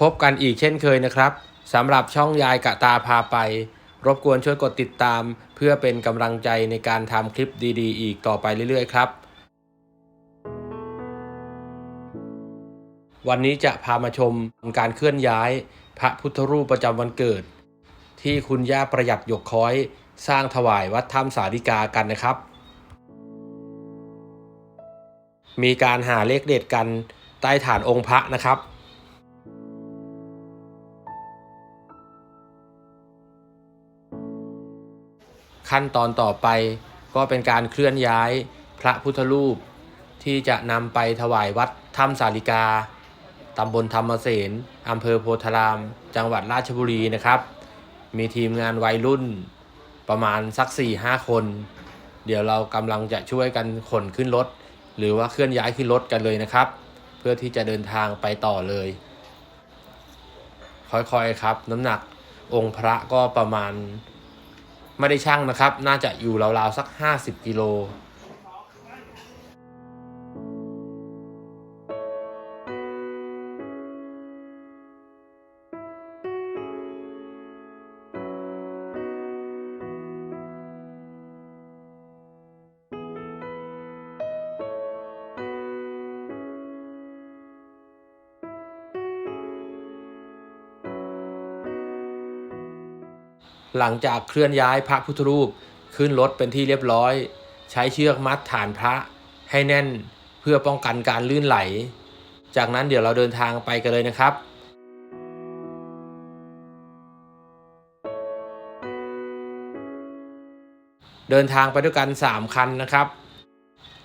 พบกันอีกเช่นเคยนะครับสำหรับช่องยายกะตาพาไป รบกวนช่วยกดติดตาม เพื่อเป็นกำลังใจในการทำคลิปดีๆ อีกต่อไปเรื่อยๆครับ วันนี้จะพามาชมการเคลื่อนย้าย พระพุทธรูปประจำวันเกิด ที่คุณย่าประหยัดหยกค้อย สร้างถวายวัดถ้ำสาริกากันนะครับ มีการหาเลขเด็ดกันใต้ฐานองค์พระนะครับ ขั้นตอนต่อไปก็เป็นการเคลื่อนย้ายพระพุทธรูป ที่จะนำไปถวายวัดถ้ำสาริกาตำบลธรรมเสนอำเภอโพธาราม จังหวัดราชบุรีนะครับ มีทีมงานวัยรุ่นประมาณสัก 4-5 คน เดี๋ยวเรากำลังจะช่วยกันขนขึ้นรถ หรือว่าเคลื่อนย้ายขึ้นรถกันเลยนะครับ เพื่อที่จะเดินทางไปต่อเลย ค่อยๆครับ น้ำหนักองค์พระก็ประมาณ ไม่ได้ช่างนะครับ น่าจะอยู่ราวๆสัก 50 กิโล หลังจากเคลื่อนย้ายพระพุทธรูปขึ้นรถเป็นที่เรียบร้อย ใช้เชือกมัดฐานพระให้แน่นเพื่อป้องกันการลื่นไหล จากนั้นเดี๋ยวเราเดินทางไปกันเลยนะครับเดินทางไปด้วยกัน 3 คันนะครับ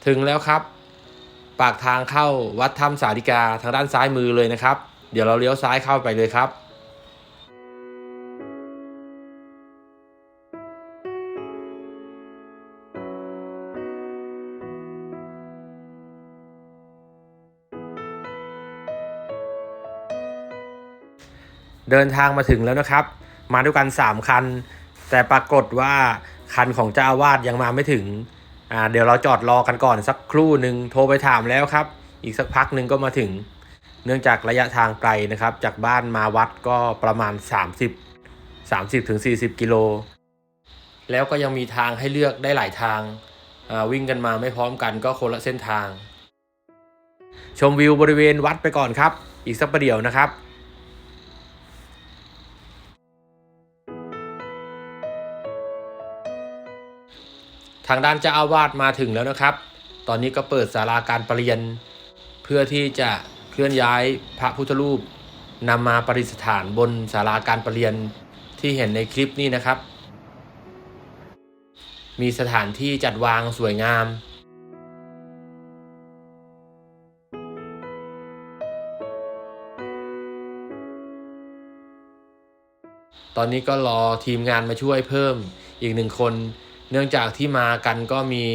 ถึงแล้วครับ ปากทางเข้าวัดถ้ำสาริกาทางด้านซ้ายมือเลยนะครับ เดี๋ยวเราเลี้ยวซ้ายเข้าไปเลยครับ เดินทางมาถึงแล้วนะครับ มาด้วยกัน 3 คัน แต่ปรากฏว่าคันของเจ้าอาวาสยังมาไม่ถึงอ่าเดี๋ยวเราจอดรอกันก่อนสักครู่หนึ่งโทรไปถามแล้วครับ อีกสักพักหนึ่งก็มาถึง เนื่องจากระยะทางไกลนะครับ จากบ้านมาวัดก็ประมาณ 30 30ถึง40 กิโล แล้วก็ยังมีทางให้เลือกได้หลายทางอ่าวิ่งกันมาไม่พร้อมกันก็คนละเส้นทาง ชมวิวบริเวณวัดไปก่อนครับ อีกสักประเดี๋ยวนะครับ ทางด้านเจ้าอาวาสมาถึงแล้วนะครับ ตอนนี้ก็เปิดศาลาการประเรียน เพื่อที่จะเคลื่อนย้ายพระพุทธรูปนำมาประดิษฐานบนศาลาการประเรียนที่เห็นในคลิปนี้นะครับ มีสถานที่จัดวางสวยงามตอนนี้ก็รอทีมงานมาช่วยเพิ่มอีกหนึ่งคน เนื่องจากที่มากันก็มี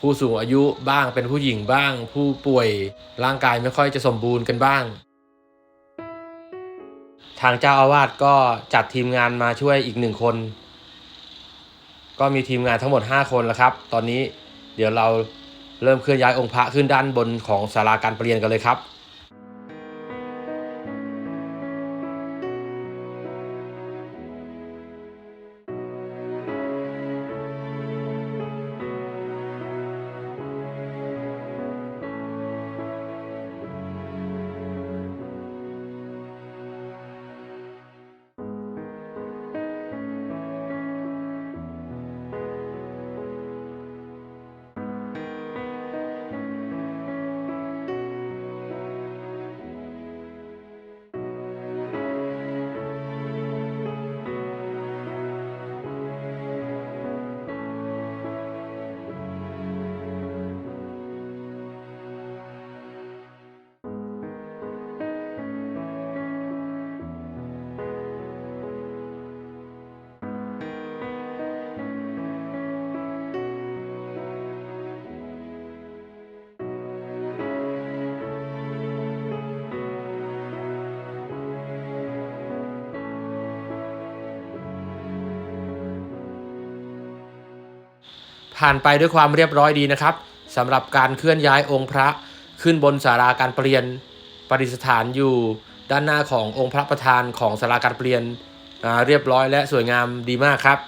ผู้สูงอายุบ้างเป็นผู้หญิงบ้าง ผู้ป่วยร่างกายไม่ค่อยจะสมบูรณ์กันบ้าง ทางเจ้าอาวาสก็จัดทีมงานมาช่วยอีกหนึ่งคน ก็มีทีมงานทั้งหมด 5 คนแล้วครับ ตอนนี้เดี๋ยวเราเริ่มเคลื่อนย้ายองค์พระขึ้นด้านบนของศาลาการประเรียนกันเลยครับ ผ่านไปด้วยความเรียบร้อยดีนะครับสำหรับการเคลื่อนย้ายองค์พระขึ้นบนศาลาการเประเรียนประดิษฐานอยู่ ด้านหน้าขององค์พระประธานของสาราการเปลี่ยนเรียบร้อยและสวยงามดีมากครับ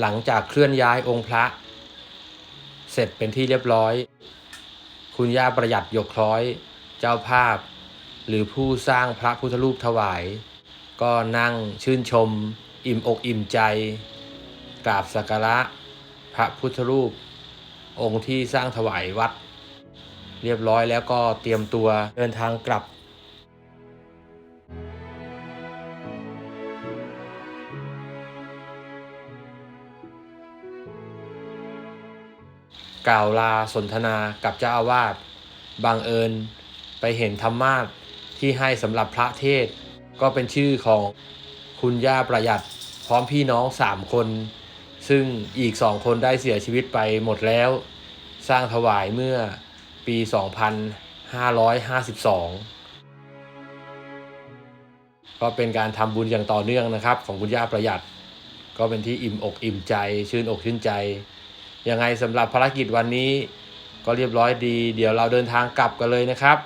หลังจากเคลื่อนย้ายองค์พระ เสร็จเป็นที่เรียบร้อย คุณย่าประหยัดหยกคล้อย เจ้าภาพ หรือผู้สร้างพระพุทธรูปถวาย ก็นั่งชื่นชม อิ่มอกอิ่มใจ กราบสักการะ พระพุทธรูป องค์ที่สร้างถวายวัด เรียบร้อยแล้วก็เตรียมตัวเดินทางกลับ กล่าวลาสนทนากับเจ้าอาวาสบังเอิญไปเห็นธรรมาสที่ให้สำหรับพระเทศ ก็เป็นชื่อของคุณย่าประหยัดพร้อมพี่น้องสามคน ซึ่งอีกสองคนได้เสียชีวิตไปหมดแล้ว สร้างถวายเมื่อปี 2552 ก็เป็นการทำบุญอย่างต่อเนื่องนะครับ ของคุณย่าประหยัด ก็เป็นที่อิ่มอกอิ่มใจ ชื่นอกชื่นใจ ยังไงสำหรับภารกิจวันนี้ก็เรียบร้อยดี เดี๋ยวเราเดินทางกลับกันเลยนะครับ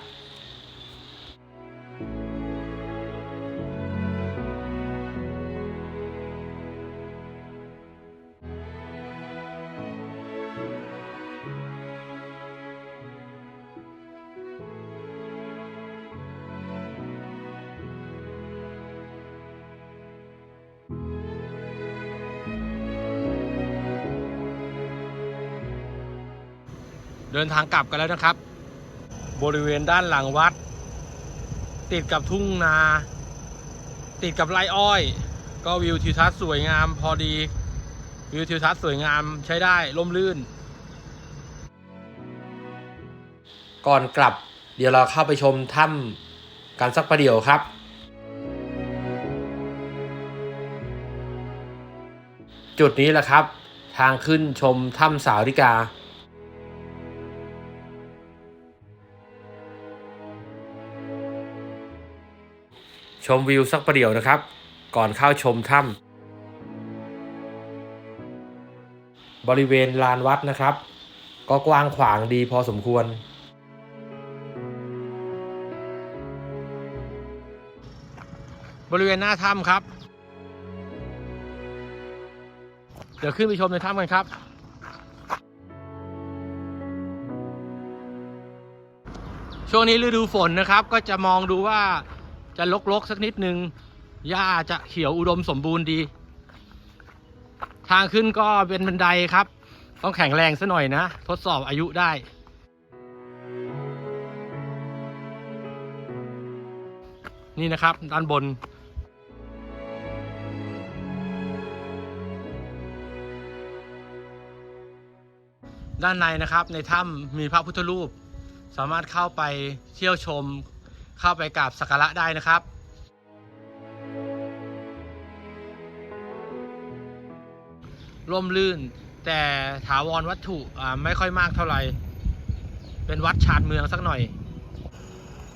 เดินทางกลับกันแล้วนะครับ บริเวณด้านหลังวัด ติดกับทุ่งนา ติดกับไรอ้อย ก็วิวทิวทัศน์สวยงามพอดี วิวทิวทัศน์สวยงามใช้ได้ร่มรื่น ก่อนกลับเดี๋ยวเราเข้าไปชมถ้ำกันสักประเดี๋ยวครับ จุดนี้แหละครับ ทางขึ้นชมถ้ำสาวริกา ชมวิวสักประเดี๋ยวนะครับ ก่อนเข้าชมถ้ำบริเวณลานวัดนะครับ ก็กว้างขวางดีพอสมควร บริเวณหน้าถ้ำครับ เดี๋ยวขึ้นไปชมในถ้ำกันครับช่วงนี้ฤดูฝนนะครับก็จะมองดูว่า จะลกๆสักนิดนึงหญ้าจะเขียวอุดมสมบูรณ์ดี ทางขึ้นก็เป็นบันไดครับ ต้องแข็งแรงซะหน่อยนะ ทดสอบอายุได้ นี่นะครับ ด้านบนด้านในนะครับในถ้ำมีพระพุทธรูป สามารถเข้าไปเที่ยวชม เข้าไปกราบสักการะได้นะครับร่มรื่น แต่ถาวรวัตถุไม่ค่อยมากเท่าไหร่เป็นวัดชานเมืองสักหน่อย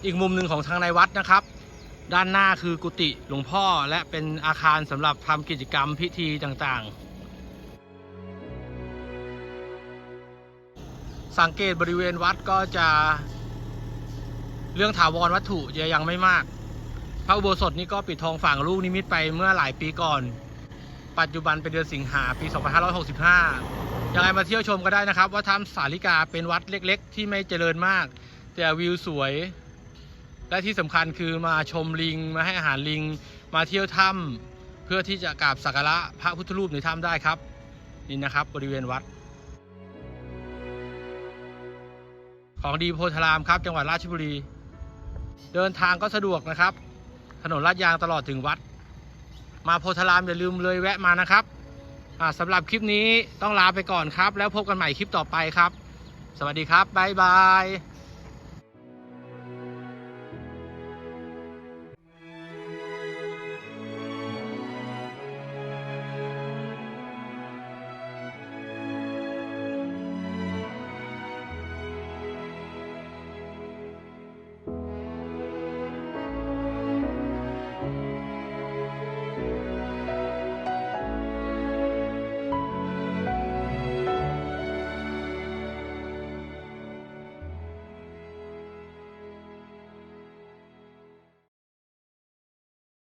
อีกมุมหนึ่งของทางในวัดนะครับ ด้านหน้าคือกุฏิหลวงพ่อและเป็นอาคารสำหรับทำกิจกรรมพิธีต่างๆ สังเกตบริเวณวัดก็จะ เรื่องถาวรวัตถุจะยังไม่มาก พระอุโบสถนี่ก็ปิดทองฝั่งลูกนิมิตไปเมื่อหลายปีก่อน ปัจจุบันเป็นเดือนสิงหาปี 2565 ยังไงมาเที่ยวชมก็ได้นะครับ ว่าถ้ำสาลิกาเป็นวัดเล็ก ๆ ที่ไม่เจริญมาก แต่วิวสวย และที่สำคัญคือมาชมลิงมาให้อาหารลิง มาเที่ยวถ้ำเพื่อที่จะกราบสักการะพระพุทธรูปในถ้ำได้ครับ นี่นะครับบริเวณวัดของดีโพธารามครับ จังหวัดราชบุรี เดินทางก็สะดวกนะครับ ถนนลาดยางตลอดถึงวัด มาโพธารามอย่าลืมเลยแวะมานะครับสำหรับคลิปนี้ต้องลาไปก่อนครับ แล้วพบกันใหม่คลิปต่อไปครับ สวัสดีครับบ๊ายบาย